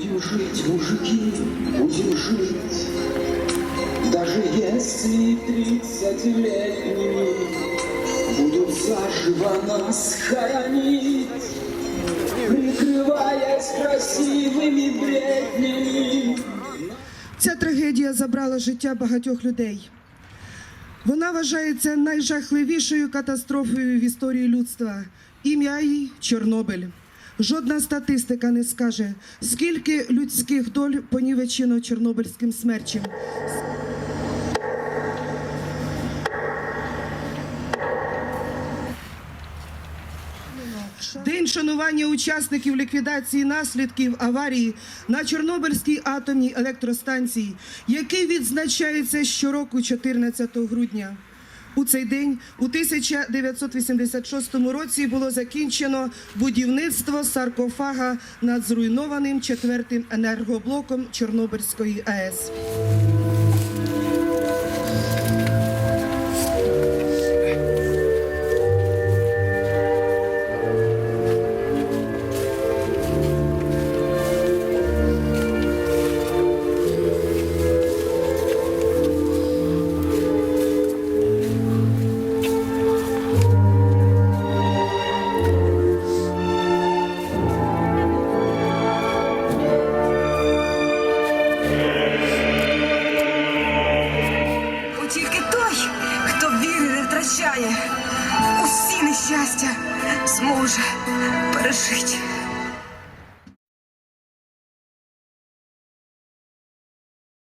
Будем жить, мужики, будем жить. Даже если тридцатилетними Будут заживо нас хоронить, Прикрываясь красивыми бреднями. Ця трагедія забрала життя багатьох людей. Вона вважається найжахливішою катастрофою в історії людства. Ім'я їй Чорнобиль. Жодна статистика не скаже, скільки людських доль понівечено Чорнобильським смерчем. День шанування учасників ліквідації наслідків аварії на Чорнобильській атомній електростанції, який відзначається щороку 14 грудня. У цей день, у 1986 році, було закінчено будівництво саркофага над зруйнованим четвертим енергоблоком Чорнобильської АЕС. Тільки той, хто віри не втрачає, усі нещастя зможе пережити.